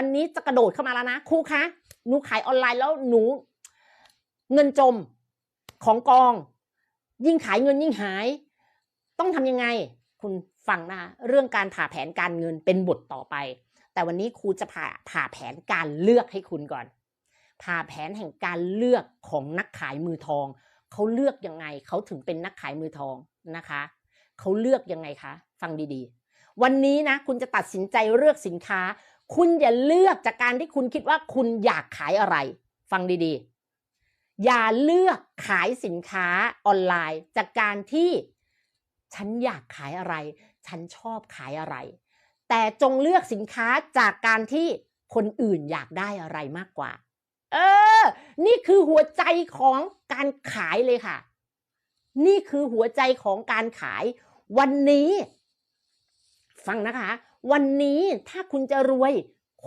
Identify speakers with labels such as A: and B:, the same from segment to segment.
A: วันนี้จะกระโดดเข้ามาแล้วนะครูคะหนูขายออนไลน์แล้วหนู เงินจมของกอง ยิ่งขายเงินยิ่งหาย ต้องทำยังไง คุณฟังนะคะเรื่องการผ่าแผนการเงินเป็นบทต่อไป แต่วันนี้ครูจะผ่าผ่าแผนการเลือกให้คุณก่อน ผ่าแผนแห่งการเลือกของนักขายมือทองเขาเลือกยังไงเขาถึงเป็นนักขายมือทองนะคะเขาเลือกยังไงคะ ฟังดีๆ วันนี้นะคุณจะตัดสินใจเลือกสินค้า คุณอย่าเลือกจากการที่คุณคิดว่าคุณอยากขายอะไร ฟังดีๆ อย่าเลือกขายสินค้าออนไลน์ จากการที่ฉันอยากขายอะไร ฉันชอบขายอะไร แต่จงเลือกสินค้าจากการที่คนอื่นอยากได้อะไรมากกว่า เออ นี่คือหัวใจของการขายเลยค่ะ นี่คือหัวใจของการขายวันนี้ ฟังนะคะ วันนี้ถ้าคุณจะรวย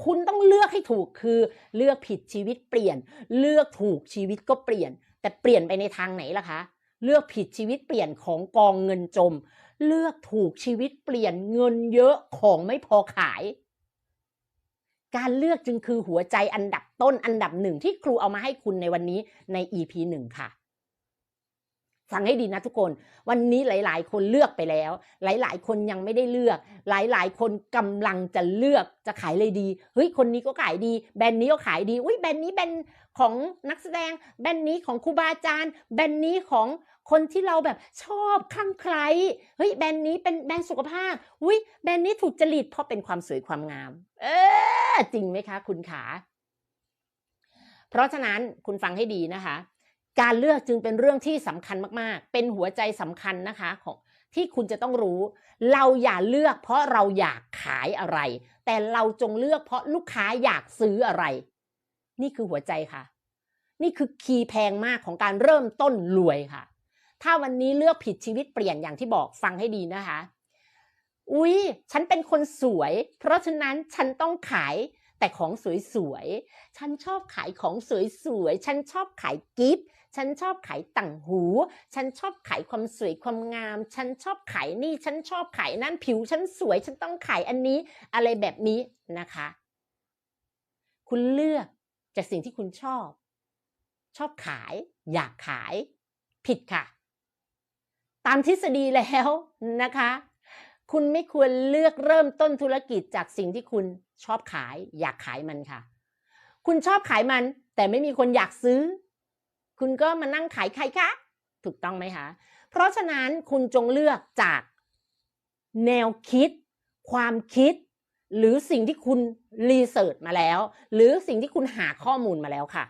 A: คุณต้องเลือกให้ถูกคือ เลือกผิดชีวิตเปลี่ยน เลือกถูกชีวิตก็เปลี่ยน แต่เปลี่ยนไปในทางไหนล่ะคะ เลือกผิดชีวิตเปลี่ยนของกองเงินจม เลือกถูกชีวิตเปลี่ยนเงินเยอะของไม่พอขาย การเลือกจึงคือหัวใจอันดับต้นอันดับหนึ่งที่ครูเอามาให้คุณในวันนี้ใน EP หนึ่งค่ะ ฟังให้ดีนะทุกคน วันนี้หลาย ๆ คนเลือกไปแล้ว หลาย ๆ คนยังไม่ได้เลือก หลาย ๆ คนกำลังจะเลือกจะขายเลยดี เฮ้ย คนนี้ก็ขายดี แบรนด์นี้ก็ขายดี อุ้ยแบรนด์นี้แบรนด์ของนักแสดง แบรนด์นี้ของครูบาอาจารย์ แบรนด์นี้ของคนที่เราแบบชอบคลั่งไคล้เฮ้ย แบรนด์นี้เป็นแบรนด์สุขภาพ อุ้ยแบรนด์นี้ถูกจริตเพราะเป็นความสวยความงาม เออจริงไหมคะ คุณขา เพราะฉะนั้นคุณฟังให้ดีนะคะ การเลือกจึงเป็นเรื่องที่สำคัญมากๆ เป็นหัวใจสำคัญนะคะของที่คุณจะต้องรู้ เราอย่าเลือกเพราะเราอยากขายอะไร แต่เราจงเลือกเพราะลูกค้าอยากซื้ออะไร นี่คือหัวใจค่ะ นี่คือคีย์แพงมากของการเริ่มต้นรวยค่ะ ถ้าวันนี้เลือกผิดชีวิตเปลี่ยนอย่างที่บอกฟังให้ดีนะคะ อุ๊ย ฉันเป็นคนสวย เพราะฉะนั้นฉันต้องขาย แต่ของสวยๆ ฉันชอบขายของสวยๆ ฉันชอบขายกิฟต์ ฉันชอบขายต่างหู ฉันชอบขายความสวยความงาม ฉันชอบขายนี่ ฉันชอบขายนั่นผิว ฉันสวย ฉันต้องขายอันนี้ อะไรแบบนี้นะคะ คุณเลือกจากสิ่งที่คุณชอบ ชอบขาย อยากขาย ผิดค่ะ ตามทฤษฎีแล้วนะคะ คุณไม่ควรเลือกเริ่มต้นธุรกิจจากสิ่งที่คุณชอบขาย อยากขายมันค่ะ คุณชอบขายมัน แต่ไม่มีคนอยากซื้อ คุณก็มานั่งขายใครคะ ถูกต้องไหมคะ เพราะฉะนั้นคุณจงเลือกจากแนวคิด ความคิด หรือสิ่งที่คุณรีเสิร์ชมาแล้ว หรือสิ่งที่คุณหาข้อมูลมาแล้วค่ะ